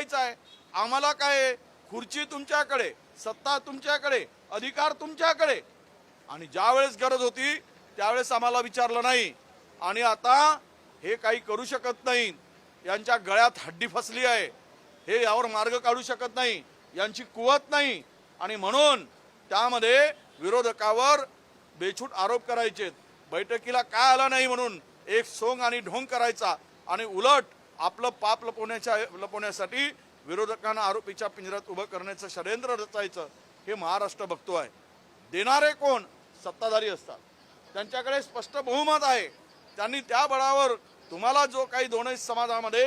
करायचं आहे? आम्हाला काय खुर्ची तुमच्याकडे सत्ता तुमच्याकडे अधिकार तुमच्याकडे. आणि ज्या वेळेस गरज होती त्यावेळेस आम्हाला विचारलं नाही. आणि आता हे काही करू शकत नाही. यांच्या गळ्यात हड्डी फसली आहे. हे यावर मार्ग काढू शकत नाही. यांची कुवत नाही. आणि म्हणून त्यामध्ये विरोधकावर बेछूट आरोप करायचे बैठकीला काय आला नाही म्हणून एक सोंग आणि ढोंग करायचा. आणि उलट आपलं पाप लपवण्याच्या लपवण्यासाठी विरोधकांना आरोपीच्या पिंजऱ्यात उभं करण्याचं षडयंत्र रचायचं हे महाराष्ट्र बघतो आहे. देणारे कोण? सत्ताधारी असतात. त्यांच्याकडे स्पष्ट बहुमत आहे. त्यांनी त्या बळावर तुम्हाला जो काही दोनही समाजामध्ये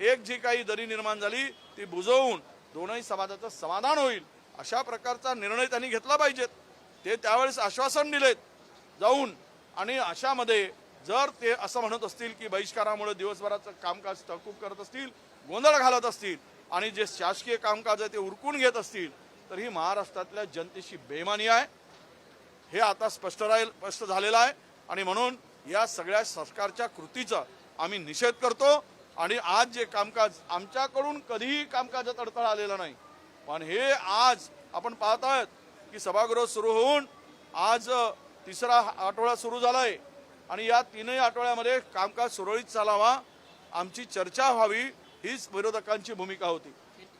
एक जी काही दरी निर्माण झाली ती बुजवून दोनही समाजाचं समाधान होईल अशा प्रकारचा निर्णय त्यांनी घेतला पाहिजेत. ते त्यावेळेस आश्वासन दिलेत जाऊन आणि अशामध्ये जर ते असं म्हणत असतील की बहिष्कारामुळे दिवसभराचं कामकाज तहकूब करत असतील गोंधळ घालत असतील आणि जे शासकीय कामकाज आहे ते उरकून घेत असतील तर ही महाराष्ट्रातल्या जनतेशी बेमानी आहे. हे आता स्पष्ट राहील स्पष्ट झालेलं आहे. आणि म्हणून या सगळ्या सरकारच्या कृतीचा आम्ही निषेध करतो. आणि आज जे कामकाज आमच्याकडून कधीही कामकाजात अडथळा आलेला नाही. पण हे आज आपण पाहत आहोत की सभागृह सुरू होऊन आज तिसरा आठवडा सुरू झाला आहे आणि या तीनही आठवड्यामध्ये कामकाज सुरळीत चालावा आमची चर्चा व्हावी हीच विरोधकांची भूमिका होती.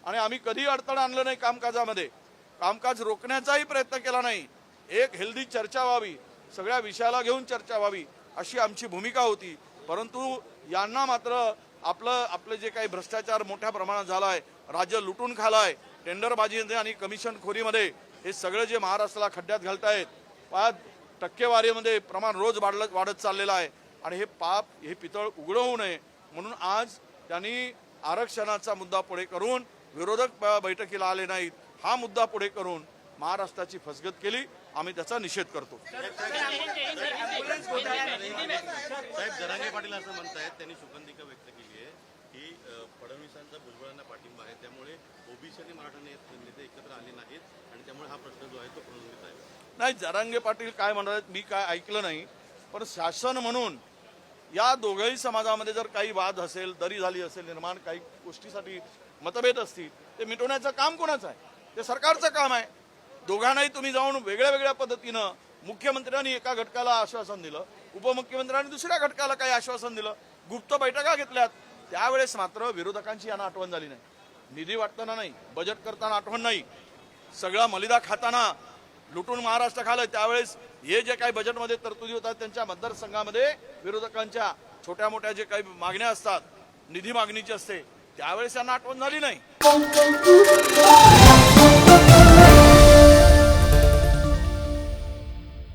आणि आम्ही कधी अडथळा आणलं नाही कामकाजामध्ये. कामकाज रोखण्याचाही प्रयत्न केला नाही. एक हेल्दी चर्चा व्हावी सगळ्या विषयाला घेऊन चर्चा व्हावी अशी आमची भूमिका होती. परंतु यांना मात्र आपलं आपलं जे काही भ्रष्टाचार मोठ्या प्रमाणात झाला आहे राज्य लुटून खालाय टेंडरबाजीमध्ये आणि कमिशन खोरीमध्ये हे सगळं जे महाराष्ट्राला खड्ड्यात घालतायत पाच टक्केवारीमध्ये प्रमाण रोज वाढलं वाढत चाललेलं आहे. आणि हे पाप हे पितळ उघडं होऊ नये. म्हणून आज त्यांनी आरक्षणाचा मुद्दा पुढे करून विरोधक बैठकीला आले नाहीत. हा मुद्दा पुढे करून महाराष्ट्राची फसगत केली. आम्ही त्याचा निषेध करतो. साहेब जरांगे पाटील असं म्हणतायत त्यांनी सुगंधिका व्यक्त केली आहे की फडणवीसांचा भुजबळांना पाठिंबा आहे. त्यामुळे ओबीसी आणि मराठा नेते एकत्र आले नाहीत आणि त्यामुळे हा प्रश्न जो आहे तो प्रलंबित आहे. नाही जरांगे पाटील काय म्हणतात मी काय ऐकलं नाही पण शासन म्हणून या दोघंही समाजामध्ये जर काही वाद असेल दरी झाली असेल निर्माण काही गोष्टीसाठी मतभेद असतील ते मिटवण्याचं काम कोणाचं आहे? ते सरकारचं काम आहे. दोघांनाही तुम्ही जाऊन वेगळ्या वेगळ्या पद्धतीनं मुख्यमंत्र्यांनी एका घटकाला आश्वासन दिलं उपमुख्यमंत्र्यांनी दुसऱ्या घटकाला काही आश्वासन दिलं गुप्त बैठका घेतल्यात. त्यावेळेस मात्र विरोधकांची यांना आठवण झाली नाही. निधी वाटताना नाही बजेट करताना आठवण नाही. सगळा मलिदा खाताना लुटून महाराष्ट्र खालं त्यावेळेस हे जे काही बजेटमध्ये तरतुदी होतात त्यांच्या मतदारसंघामध्ये विरोधकांच्या छोट्या मोठ्या जे काही मागण्या असतात निधी मागणीची असते त्यावेळेस यांना आठवण झाली नाही.